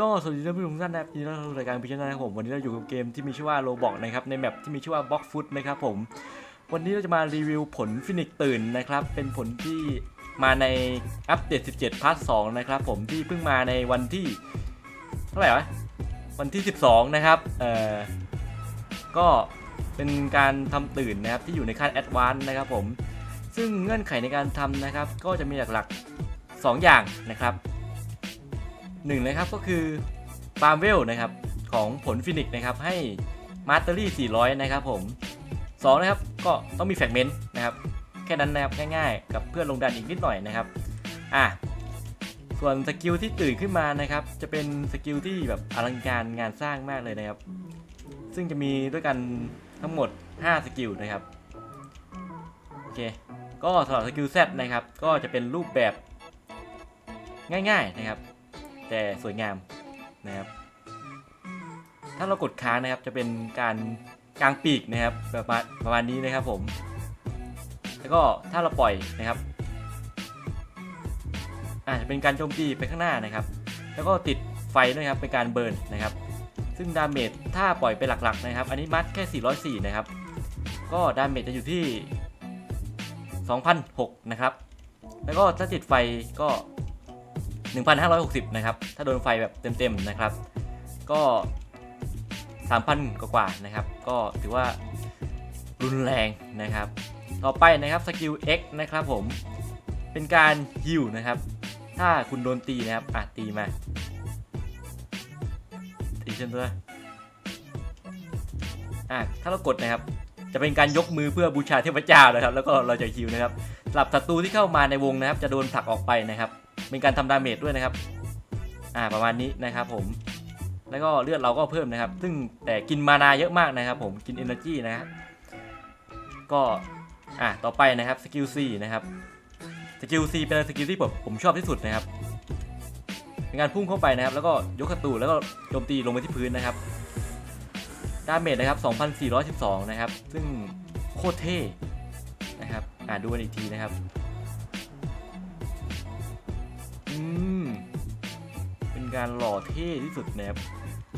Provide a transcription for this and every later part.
ก็สวัสดีท่านผู้ชมทุกท่านนะครับยินดีต้อนรับสู่รายการพิชนานะครับผมวันนี้เราอยู่กับเกมที่มีชื่อว่าโ o บอกนะครับในแมปที่มีชื่อว่าบล็อกฟุตนะครับผม วันนี้เราจะมารีวิวผลฟินิกตื่นนะครับ เป็นผลที่มาในอัปเดต 17 พาร์ท 2 นะครับผมที่เพิ่งมาในวันที่เท่าไหร่วะวันที่ 12 นะครับเอ่อก็เป็นการทำตื่นนะครับที่อยู่ในขั้นแอดวานซ์นะครับผม ซึ่งเงื่อนไขในการทำนะครับ ก็จะมีหลักๆ 2 อย่างนะครับ หนึ่งนะครับก็คือฟาร์มเวลนะครับของผลฟินิกนะครับให้มาสเตอรี่ 400 นะครับผมสองนะครับก็ต้องมีแฟกเมนต์นะครับแค่นั้นนะครับง่ายๆ กับเพื่อนลงดันอีกนิดหน่อยนะครับอะส่วนสกิลที่ตื่นขึ้นมานะครับ จะเป็นสกิลที่แบบอลังการงานสร้างมากเลยนะครับ ซึ่งจะมีด้วยกันทั้งหมด 5 สกิลนะครับโอเคก็สำหรับสกิล Z นะครับ ก็จะเป็นรูปแบบง่าย ๆนะครับ แต่สวยงามนะครับ ถ้าเรากดค้างนะครับจะเป็นการกางปีกนะครับประมาณประมาณนี้นะครับผม แล้วก็ถ้าเราปล่อยนะครับอาจจะเป็นการโจมตีไปข้างหน้านะครับ แล้วก็ติดไฟด้วยครับเป็นการเบิร์นนะครับ ซึ่งดาเมจถ้าปล่อยไปหลักๆนะครับ อันนี้มัดแค่ 404 นะครับ ก็ดาเมจจะอยู่ที่ 2,006 นะครับ แล้วก็ถ้าติดไฟก็ 1,560 นะครับ ถ้าโดนไฟแบบเต็มๆนะครับ ก็ 3,000 กว่าๆนะครับ ก็ถือว่ารุนแรงนะครับ ต่อไปนะครับสกิล X นะครับผม เป็นการฮิวนะครับ ถ้าคุณโดนตีนะครับอะตีมา ตีเช่นตัวอะถ้าเรากดนะครับ จะเป็นการยกมือเพื่อบูชาเทพเจ้านะครับ แล้วก็เราจะฮิวนะครับสำหรับศัตรูที่เข้ามาในวงนะครับ จะโดนผลักออกไปนะครับ เป็นการทำดาเมจด้วยนะครับ อ่าประมาณนี้นะครับผม แล้วก็เลือดเราก็เพิ่มนะครับ ซึ่งแต่กินมานาเยอะมากนะครับผมกิน Energy นะครับก็อ่าต่อไปนะครับสกิล C นะครับสกิล C เป็นสกิลที่ผมผมชอบที่สุดนะครับเป็นการพุ่งเข้าไปนะครับ แล้วก็ยกศัตรูแล้วก็โจมตีลงไปที่พื้นนะครับดาเมจนะครับ 2,412 นะครับ ซึ่งโคตรเท่นะครับ อ่าดูกันอีกทีนะครับ มเป็นการหล่อเท่ที่สุดนะครับ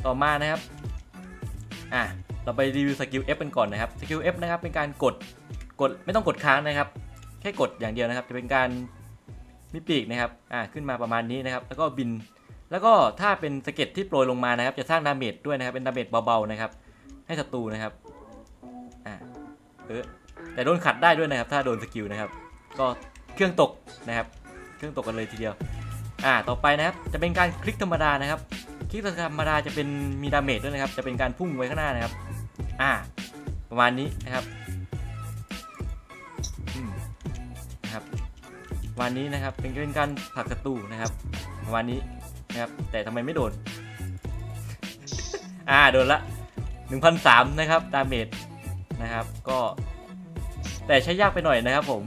ต่อมานะครับอะเราไปรีวิวสกิล F กันก่อนนะครับสกิล F นะครับเป็นการกดกดไม่ต้องกดค้างนะครับ แค่กดอย่างเดียวนะครับ จะเป็นการมีปีกนะครับอะขึ้นมาประมาณนี้นะครับ แล้วก็บิน แล้วก็ถ้าเป็นสเก็ตที่โปรยลงมานะครับ จะสร้างดาเมจด้วยนะครับเป็นดาเมจเบาๆนะครับ ให้ศัตรูนะครับอะเออแต่โดนขัดได้ด้วยนะครับ ถ้าโดนสกิลนะครับ ก็เครื่องตกนะครับ เครื่องตกกันเลยทีเดียว อ่าต่อไปนะครับจะเป็นการคลิกธรรมดานะครับ คลิกธรรมดาจะเป็นมีดาเมจด้วยนะครับ จะเป็นการพุ่งไว้ข้างหน้านะครับ อ่า ประมาณนี้นะครับอืมนะครับประมาณนี้นะครับเป็นเป็นการผลักศัตรูนะครับประมาณนี้นะครับ แต่ทำไมไม่โดน อ่าโดนละ1,003นะครับดาเมจนะครับ ก็ แต่ใช้ยากไปหน่อยนะครับผม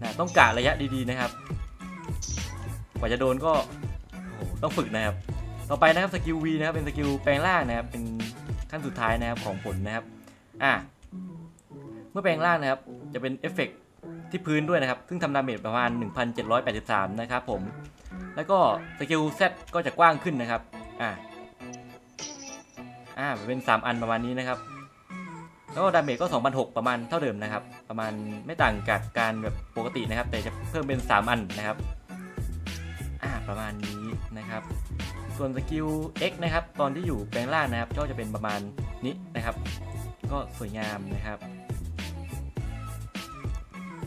นะต้องกะระยะดีๆนะครับ ว่าจะโดนก็ต้องฝึกนะครับ ต่อไปนะครับสกิล V นะครับเป็นสกิลแปลงร่างนะครับ เป็นขั้นสุดท้ายนะครับของผลนะครับอะเมื่อแปลงร่างนะครับ จะเป็นเอฟเฟกต์ที่พื้นด้วยนะครับ ซึ่งทำดาเมจประมาณ 1783 นะครับผม แล้วก็สกิล Z ก็จะกว้างขึ้นนะครับ อะอ่าเป็น 3 อันประมาณนี้นะครับ แล้วก็ดาเมจก็ 2,006 ประมาณเท่าเดิมนะครับ ประมาณไม่ต่างจากการแบบปกตินะครับ แต่จะเพิ่มเป็น 3 อันนะครับ ประมาณนี้นะครับ ส่วนสกิล X นะครับ ตอนที่อยู่แปลงร่างนะครับ ก็จะเป็นประมาณนี้นะครับ ก็สวยงามนะครับ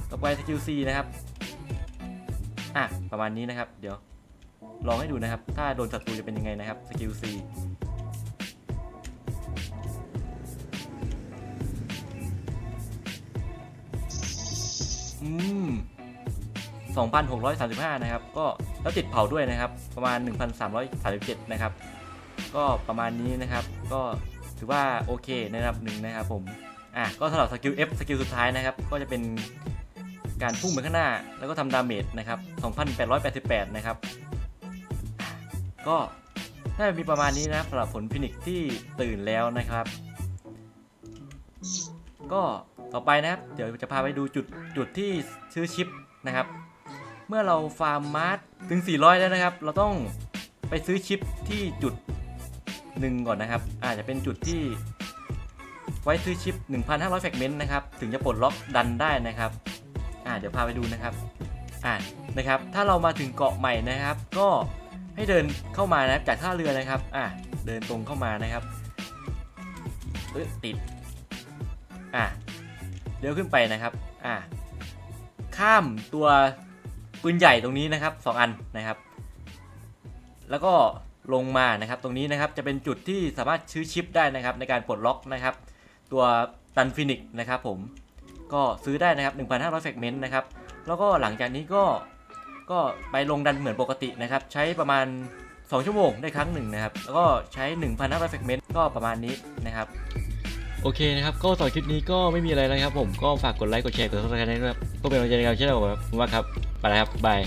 ต่อไปสกิล C นะครับ อะ ประมาณนี้นะครับ เดี๋ยวลองให้ดูนะครับ ถ้าโดนศัตรูจะเป็นยังไงนะครับ สกิล C อืม2,635 นะครับ ก็ แล้วติดเผาด้วยนะครับ ประมาณ 1,337 นะครับ ก็ประมาณนี้นะครับ ก็ถือว่าโอเคในระดับหนึ่งนะครับผมอะก็สำหรับสกิล F สกิลสุดท้ายนะครับ ก็จะเป็นการพุ่งไปข้างหน้า แล้วก็ทำดาเมจนะครับ 2,888 นะครับ ก็น่าจะมีประมาณนี้นะสำหรับผลฟินิกที่ตื่นแล้วนะครับ ก็ต่อไปนะครับ เดี๋ยวจะพาไปดูจุดจุดที่ซื้อชิปนะครับ เมื่อเราฟาร์มมาร์ทถึง 400 แล้วนะครับ เราต้องไปซื้อชิปที่จุดหนึ่งก่อนนะครับ อาจจะเป็นจุดที่ไว้ซื้อชิป 1,500แฟกเมนต์นะครับ ถึงจะปลดล็อกดันได้นะครับ อ่าเดี๋ยวพาไปดูนะครับ อ่านะครับ ถ้าเรามาถึงเกาะใหม่นะครับ ก็ให้เดินเข้ามานะครับจากท่าเรือนะครับ อ่าเดินตรงเข้ามานะครับเอ้ยติด อ่าเลี้ยวขึ้นไปนะครับ อ่าข้ามตัว ปืนใหญ่ตรงนี้นะครับสองอันนะครับ แล้วก็ลงมานะครับตรงนี้นะครับจะเป็นจุดที่สามารถซื้อชิปได้นะครับ ในการปลดล็อกนะครับ ตัวตันฟินิกนะครับผมก็ซื้อได้นะครับ 1,500แฟกเมนต์นะครับ แล้วก็หลังจากนี้ก็ก็ไปลงดันเหมือนปกตินะครับ ใช้ประมาณ 2 ชั่วโมงได้ครั้งหนึ่งนะครับ แล้วก็ใช้ 1,500แฟกเมนต์ก็ประมาณนี้นะครับโอเคนะครับ ก็สำหรับคลิปนี้ก็ไม่มีอะไรแล้วครับผมก็ฝากกดไลค์กดแชร์กดซับสไครต์ด้วยนะครับก็เป็นกำลังใจในการเช่วยเราครับว่าครับ ไปแล้วครับบาย